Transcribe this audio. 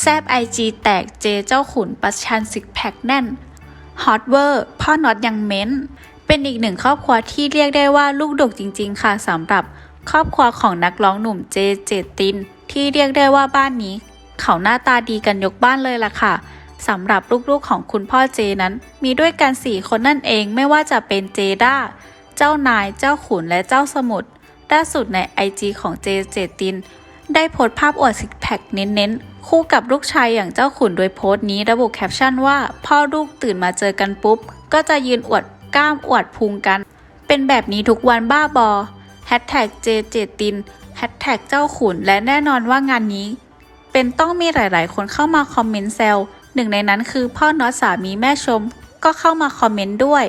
แซบไอจีแตกเจเจ้าขุนประชันซิกแพคแน่น ฮอตเวอร์ พ่อน็อตยังเม้น เป็นอีกหนึ่งครอบครัวที่เรียกได้ว่าลูกดกจริง ๆ ค่ะสำหรับครอบครัวของนักร้องหนุ่มเจเจติน ที่เรียกได้ว่าบ้านนี้ เขาหน้าตาดีกันยกบ้านเลยล่ะค่ะสำหรับลูกๆของคุณพ่อเจนั้น มีด้วยกัน4คนนั่นเองไม่ว่าจะเป็นเจด้า เจ้านายเจ้าขุนและเจ้าสมุทรล่าสุดใน IG ของเจเจติน ได้โพสต์ภาพอวดซิกแพคเน้นๆ คู่กับลูกชายอย่างเจ้าขุนโดยโพสต์นี้ระบุแคปชั่นว่า พ่อลูกตื่นมาเจอกันปุ๊บ ก็จะยืนอวดกล้ามอวดพุงกัน เป็นแบบนี้ทุกวันบ้าบอแฮชแท็กเจเจตินแฮชแท็กเจ้าขุนและแน่นอนว่างานนี้ เป็นต้องมีหลายๆ คนเข้ามาคอมเมนต์แซวหนึ่งในนั้นคือพ่อน็อตสามีแม่ชม ก็เข้ามาคอมเมนต์ด้วย